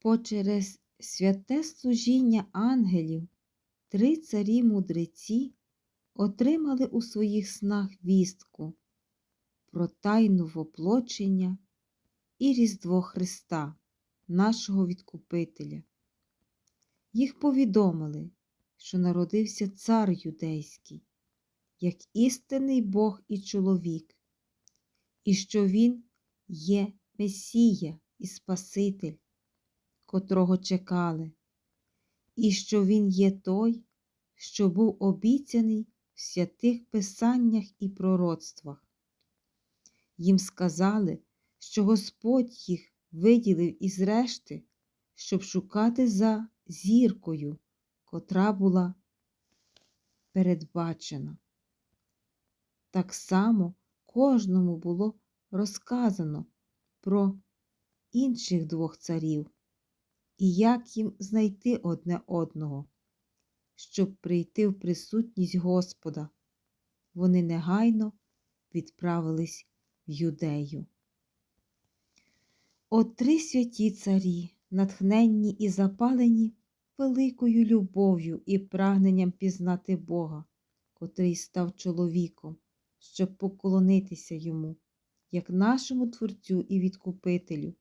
Почерез святе служіння ангелів три царі мудреці отримали у своїх снах вістку про тайну воплочення і Різдво Христа, нашого Відкупителя. Їх повідомили, що народився цар юдейський, як істинний Бог і чоловік, і що Він є Месія і Спаситель, котрого чекали, і що Він є той, що був обіцяний в святих Писаннях і пророцтвах. Їм сказали, що Господь їх виділив із решти, щоб шукати за зіркою, котра була передбачена. Так само кожному було розказано про інших двох царів і як їм знайти одне одного, щоб прийти в присутність Господа. Вони негайно відправились в юдею. От три святі царі, натхненні і запалені великою любов'ю і прагненням пізнати Бога, котрий став чоловіком, щоб поклонитися йому, як нашому Творцю і Відкупителю,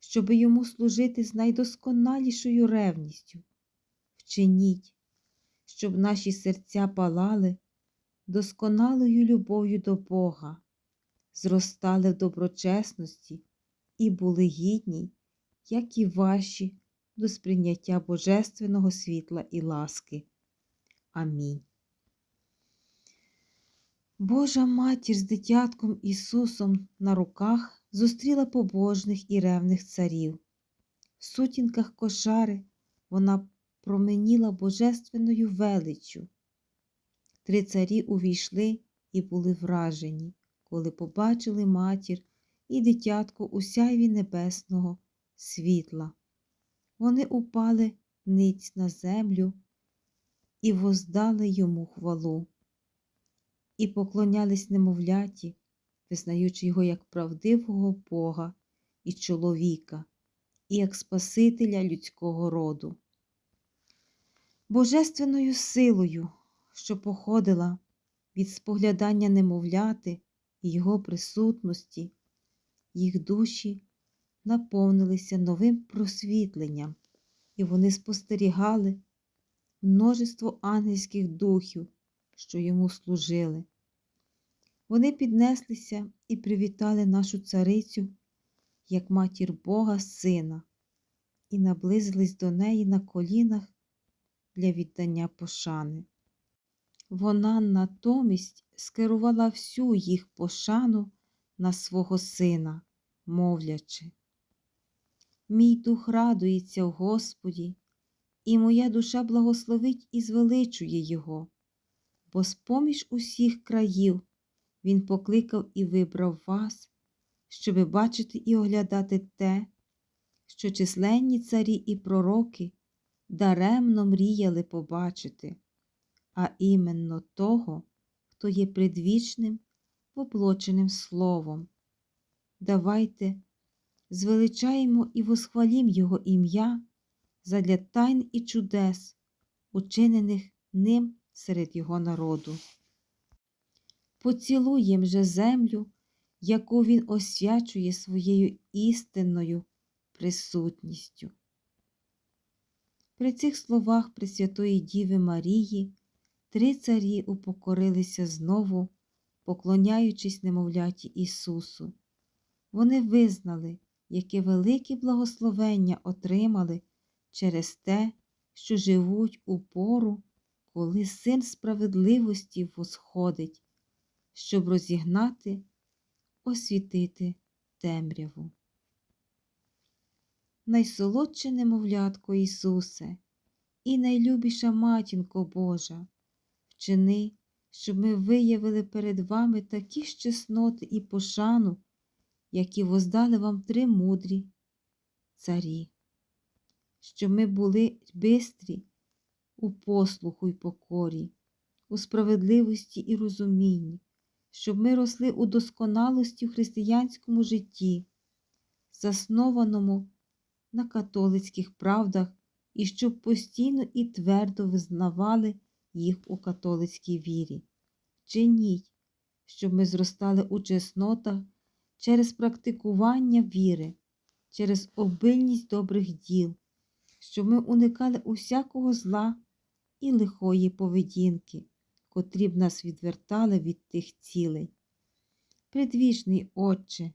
щоби йому служити з найдосконалішою ревністю. Вчиніть, щоб наші серця палали досконалою любов'ю до Бога, зростали в доброчесності і були гідні, як і ваші, до сприйняття Божественного світла і ласки. Амінь. Божа матір з дитятком Ісусом на руках зустріла побожних і ревних царів. В сутінках кошари вона променіла божественною величчю. Три царі увійшли і були вражені, коли побачили матір і дитятко у сяйві небесного світла. Вони упали ниць на землю і воздали йому хвалу, і поклонялись немовляті, визнаючи його як правдивого Бога і чоловіка, і як Спасителя людського роду. Божественною силою, що походила від споглядання немовляти і його присутності, їх душі наповнилися новим просвітленням, і вони спостерігали множество ангельських духів, що йому служили. Вони піднеслися і привітали нашу царицю, як матір Бога Сина, і наблизились до неї на колінах для віддання пошани. Вона натомість скерувала всю їх пошану на свого сина, мовлячи. Мій дух радується в Господі, і моя душа благословить і звеличує Його, бо з поміж усіх країв Він покликав і вибрав вас, щоби бачити і оглядати те, що численні царі і пророки даремно мріяли побачити, а іменно того, хто є предвічним воплоченим словом. Давайте звеличаємо і восхвалім Його ім'я задля тайн і чудес, учинених ним серед Його народу. Поцілуєм же землю, яку Він освячує своєю істинною присутністю. При цих словах Пресвятої Діви Марії три царі упокорилися знову, поклоняючись немовляті Ісусу. Вони визнали, яке велике благословення отримали через те, що живуть у пору, коли син справедливості восходить, щоб розігнати, освітити темряву. Найсолодше немовлятко Ісусе і найлюбіша матінко Божа, вчини, щоб ми виявили перед вами такі ж чесноти і пошану, які воздали вам три мудрі царі, щоб ми були бистрі у послуху й покорі, у справедливості і розумінні, щоб ми росли у досконалості в християнському житті, заснованому на католицьких правдах і щоб постійно і твердо визнавали їх у католицькій вірі. Чиніть, щоб ми зростали у чеснотах через практикування віри, через обильність добрих діл, щоб ми уникали усякого зла і лихої поведінки, котрі б нас відвертали від тих цілей. Предвічний Отче,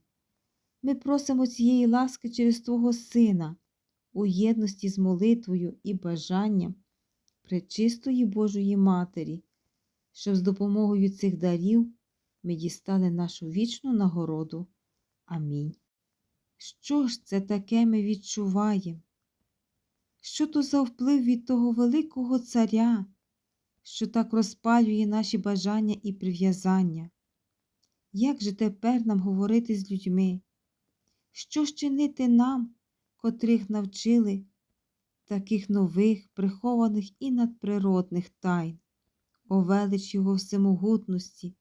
ми просимо цієї ласки через Твого Сина, у єдності з молитвою і бажанням Пречистої Божої Матері, щоб з допомогою цих дарів ми дістали нашу вічну нагороду. Амінь. Що ж це таке ми відчуваємо? Що то за вплив від того великого царя, що так розпалює наші бажання і прив'язання? Як же тепер нам говорити з людьми? Що чинити нам, котрих навчили таких нових, прихованих і надприродних тайн, о велич Його всемогутності,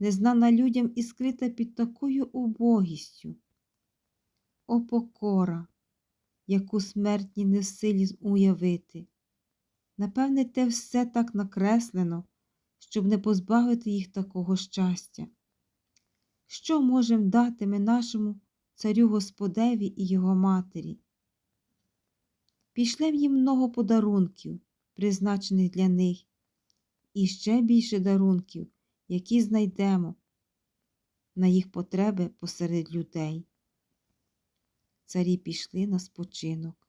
незнана людям і скрита під такою убогістю? О покора, яку смертні не в силі уявити. Напевне, те все так накреслено, щоб не позбавити їх такого щастя. Що можемо дати ми нашому царю Господеві і його матері? Пішлем їм много подарунків, призначених для них, і ще більше дарунків, які знайдемо на їх потреби посеред людей. Царі пішли на спочинок,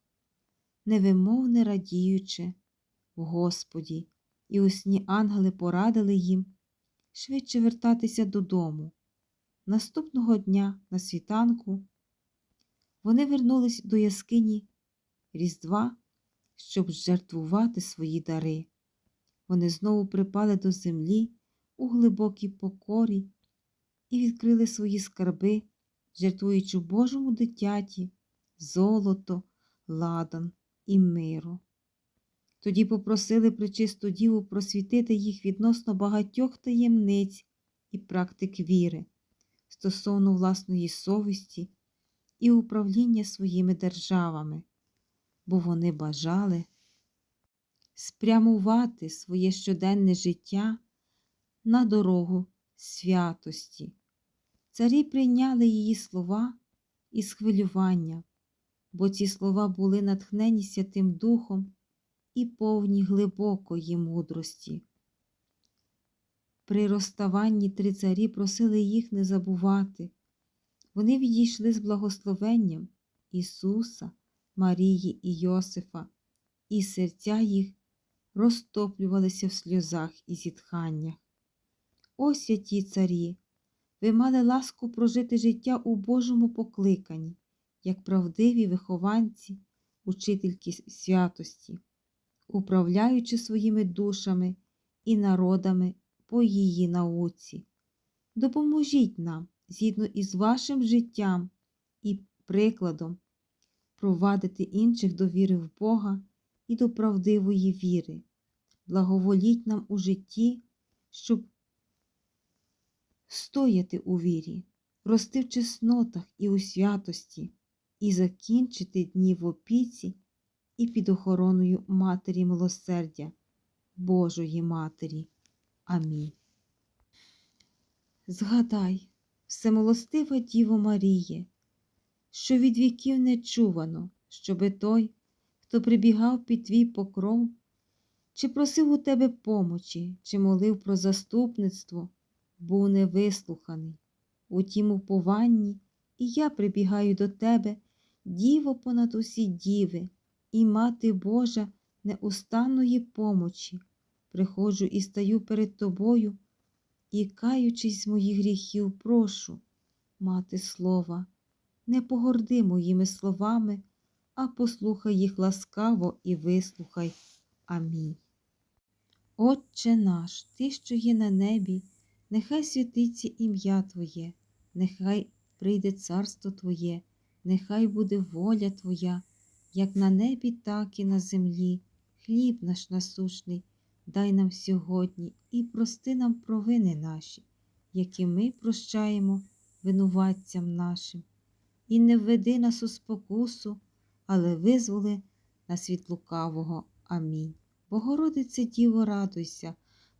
невимовне радіючи в Господі, і у сні ангели порадили їм швидше вертатися додому. Наступного дня на світанку вони вернулись до яскині Різдва, щоб жертвувати свої дари. Вони знову припали до землі у глибокій покорі і відкрили свої скарби, жертвуючи Божому дитяті золото, ладан і миру. Тоді попросили причисту діву просвітити їх відносно багатьох таємниць і практик віри стосовно власної совісті і управління своїми державами, бо вони бажали спрямувати своє щоденне життя на дорогу святості. Царі прийняли її слова із хвилювання, бо ці слова були натхнені Святим Духом і повні глибокої мудрості. При розставанні три царі просили їх не забувати. Вони відійшли з благословенням Ісуса, Марії і Йосифа, і серця їх розтоплювалися в сльозах і зітханнях. О святі царі! Ви мали ласку прожити життя у Божому покликанні, як правдиві вихованці, учительки святості, управляючи своїми душами і народами по її науці. Допоможіть нам, згідно із вашим життям і прикладом, провадити інших до віри в Бога і до правдивої віри. Благоволіть нам у житті, щоб стояти у вірі, рости в чеснотах і у святості, і закінчити дні в опіці і під охороною Матері Милосердя, Божої Матері. Амінь. Згадай, всемилостива Діво Маріє, що від віків не чувано, щоби той, хто прибігав під твій покров, чи просив у тебе помочі, чи молив про заступництво, був невислуханий. У тім упованні і я прибігаю до тебе, діво понад усі діви, і мати Божа неустанної помочі приходжу і стаю перед тобою і, каючись з моїх гріхів, прошу, мати слова, не погорди моїми словами, а послухай їх ласкаво і вислухай. Амінь. Отче наш, Ти, що є на небі, нехай святиться ім'я Твоє, нехай прийде царство Твоє, нехай буде воля Твоя, як на небі, так і на землі, хліб наш насушний дай нам сьогодні і прости нам провини наші, які ми прощаємо винуватцям нашим, і не введи нас у спокусу, але визволи нас від лукавого. Амінь. Богородице Діво, радуйся,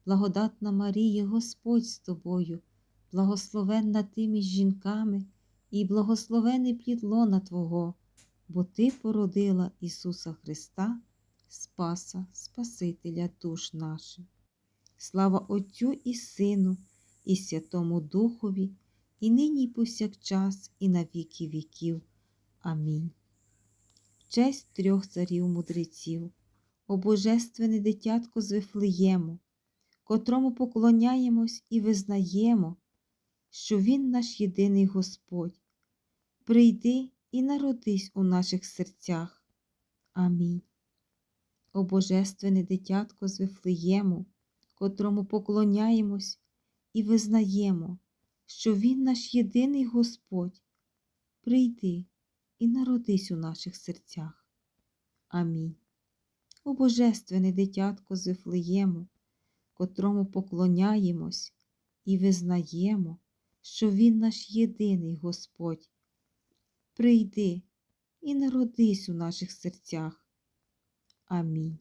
благодатна Марія, Господь з тобою, благословенна ти між жінками, і благословений плід лона Твого, бо Ти породила Ісуса Христа, Спаса, Спасителя душ наших. Слава Отцю і Сину, і Святому Духові, і нині, і повсякчас, і на віки віків. Амінь. В честь трьох царів мудреців, о Божественне дитятко з Вифлеєму, котрому поклоняємось і визнаємо, що Він наш єдиний Господь. Прийди і народись у наших серцях. Амінь. О Божественне дитятко з Вифлеєму, котрому поклоняємось і визнаємо, що Він наш єдиний Господь. Прийди і народись у наших серцях. Амінь. О Божественне дитятко з Вифлеєму, котрому поклоняємось і визнаємо, що Він наш єдиний Господь. Прийди і народись у наших серцях. Амінь.